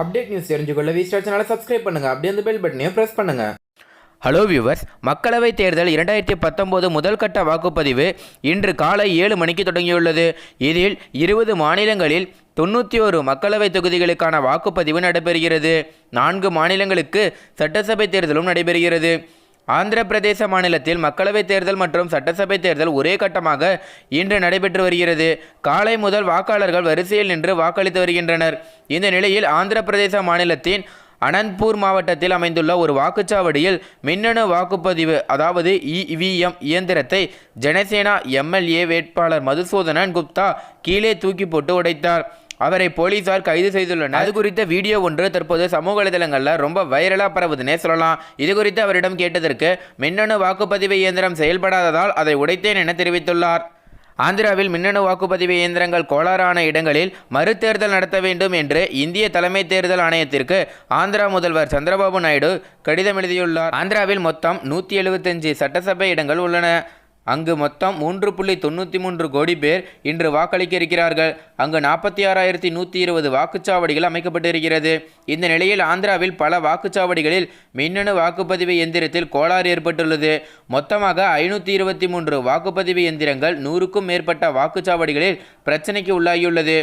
Update news தெரிஞ்சுக்கொள்ள V star சேனலை subscribe பண்ணுங்கள் அப்படியே அந்த பெல் பட்டனையும் ப்ரெஸ் பண்ணுங்கள் ஹலோ வியூவர்ஸ் மக்களவைத் தேர்தல் இரண்டாயிரத்தி பத்தொம்போது முதல் கட்ட வாக்குப்பதிவு இன்று காலை ஏழு மணிக்கு தொடங்கியுள்ளது. இதில் இருபது மாநிலங்களில் தொண்ணூற்றி ஒரு மக்களவைத் தொகுதிகளுக்கான வாக்குப்பதிவு நடைபெறுகிறது. நான்கு மாநிலங்களுக்கு சட்டசபை தேர்தலும் நடைபெறுகிறது. ஆந்திர பிரதேச மாநிலத்தில் மக்களவைத் தேர்தல் மற்றும் சட்டசபை தேர்தல் ஒரே கட்டமாக இன்று நடைபெற்று வருகிறது. காலை முதல் வாக்காளர்கள் வரிசையில் நின்று வாக்களித்து வருகின்றனர். இந்த நிலையில் ஆந்திர பிரதேச மாநிலத்தின் அனந்த்பூர் மாவட்டத்தில் அமைந்துள்ள ஒரு வாக்குச்சாவடியில் மின்னணு வாக்குப்பதிவு அதாவது இவிஎம் இயந்திரத்தை ஜனசேனா எம்எல்ஏ வேட்பாளர் மதுசூதனன் குப்தா கீழே தூக்கி போட்டு உடைத்தார். அவரை போலீசார் கைது செய்துள்ளனர். அது குறித்த வீடியோ ஒன்று தற்போது சமூக வலைதளங்களில் ரொம்ப வைரலாக பரவுதுன்னே சொல்லலாம். இது குறித்து அவரிடம் கேட்டதற்கு மின்னணு வாக்குப்பதிவு இயந்திரம் செயல்படாததால் அதை உடைத்தேன் என தெரிவித்துள்ளார். ஆந்திராவில் மின்னணு வாக்குப்பதிவு இயந்திரங்கள் கோளாறான இடங்களில் மறுதேர்தல் நடத்த வேண்டும் என்று இந்திய தலைமை தேர்தல் ஆணையத்திற்கு ஆந்திரா முதல்வர் சந்திரபாபு நாயுடு கடிதம் எழுதியுள்ளார். ஆந்திராவில் மொத்தம் நூற்றி எழுபத்தஞ்சு சட்டசபை இடங்கள் உள்ளன. அங்கு மொத்தம் மூன்று புள்ளி தொண்ணூற்றி மூன்று கோடி பேர் இன்று வாக்களிக்க இருக்கிறார்கள் அங்கு நாற்பத்தி ஆறாயிரத்தி நூற்றி இருபது வாக்குச்சாவடிகள் அமைக்கப்பட்டிருக்கிறது. இந்த நிலையில் ஆந்திராவில் பல வாக்குச்சாவடிகளில் மின்னணு வாக்குப்பதிவு எந்திரத்தில் கோளாறு ஏற்பட்டுள்ளது. மொத்தமாக ஐநூற்றி இருபத்தி மூன்று வாக்குப்பதிவு எந்திரங்கள் நூறுக்கும் மேற்பட்ட வாக்குச்சாவடிகளில் பிரச்சனைக்கு உள்ளாகியுள்ளது.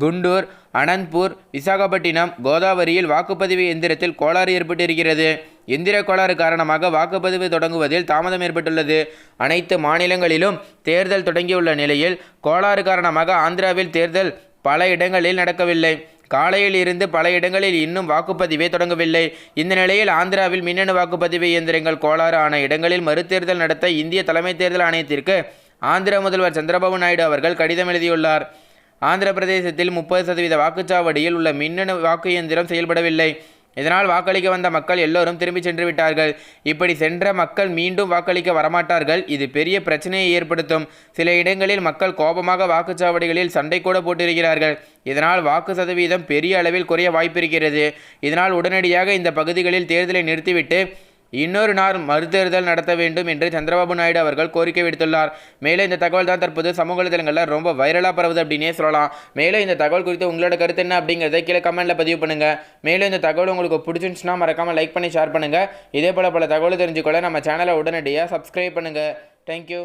குண்டூர் அனந்த்பூர் விசாகப்பட்டினம் கோதாவரியில் வாக்குப்பதிவு எந்திரத்தில் கோளாறு ஏற்பட்டிருக்கிறது. எந்திர கோளாறு காரணமாக வாக்குப்பதிவு தொடங்குவதில் தாமதம் ஏற்பட்டுள்ளது. அனைத்து மாநிலங்களிலும் தேர்தல் தொடங்கியுள்ள நிலையில் கோளாறு காரணமாக ஆந்திராவில் தேர்தல் பல இடங்களில் நடக்கவில்லை. காலையில் இருந்து பல இடங்களில் இன்னும் வாக்குப்பதிவே தொடங்கவில்லை. இந்த நிலையில் ஆந்திராவில் மின்னணு வாக்குப்பதிவு இயந்திரங்கள் கோளாறு ஆன இடங்களில் மறுதேர்தல் நடத்த இந்திய தலைமை தேர்தல் ஆணையத்திற்கு ஆந்திர முதல்வர் சந்திரபாபு நாயுடு அவர்கள் கடிதம் எழுதியுள்ளார். ஆந்திர பிரதேசத்தில் முப்பது சதவீத வாக்குச்சாவடியில் உள்ள மின்னணு வாக்கு இயந்திரம் செயல்படவில்லை. இதனால் வாக்களிக்க வந்த மக்கள் எல்லோரும் திரும்பி சென்று விட்டார்கள். இப்படி சென்ற மக்கள் மீண்டும் வாக்களிக்க வரமாட்டார்கள். இது பெரிய பிரச்சனையை ஏற்படுத்தும். சில இடங்களில் மக்கள் கோபமாக வாக்குச்சாவடிகளில் சண்டை கூட போட்டிருக்கிறார்கள். இதனால் வாக்கு சதவீதம் பெரிய அளவில் குறைய வாய்ப்பிருக்கிறது. இதனால் உடனடியாக இந்த பகுதிகளில் தேர்தலை நிறுத்திவிட்டு இன்னொரு நாள் மறுதேர்தல் நடத்த வேண்டும் என்று சந்திரபாபு நாயுடு அவர்கள் கோரிக்கை விடுத்துள்ளார். மேலும் இந்த தகவல் தான் தற்போது சமூக வலைதளங்களில் ரொம்ப வைரலாக பரவுது அப்படின்னே சொல்லலாம். மேலும் இந்த தகவல் குறித்து உங்களோட கருத்து என்ன அப்படிங்கிறத கீழே கமெண்ட்டில் பதிவு பண்ணுங்கள் மேலும் இந்த தகவல் உங்களுக்கு பிடிச்சிருந்துச்சுன்னா மறக்காமல் லைக் பண்ணி ஷேர் பண்ணுங்கள் இதே போல் பல தகவல் தெரிஞ்சுக்கொள்ள நம்ம சேனலை உடனடியாக சப்ஸ்கிரைப் பண்ணுங்கள் தேங்க்யூ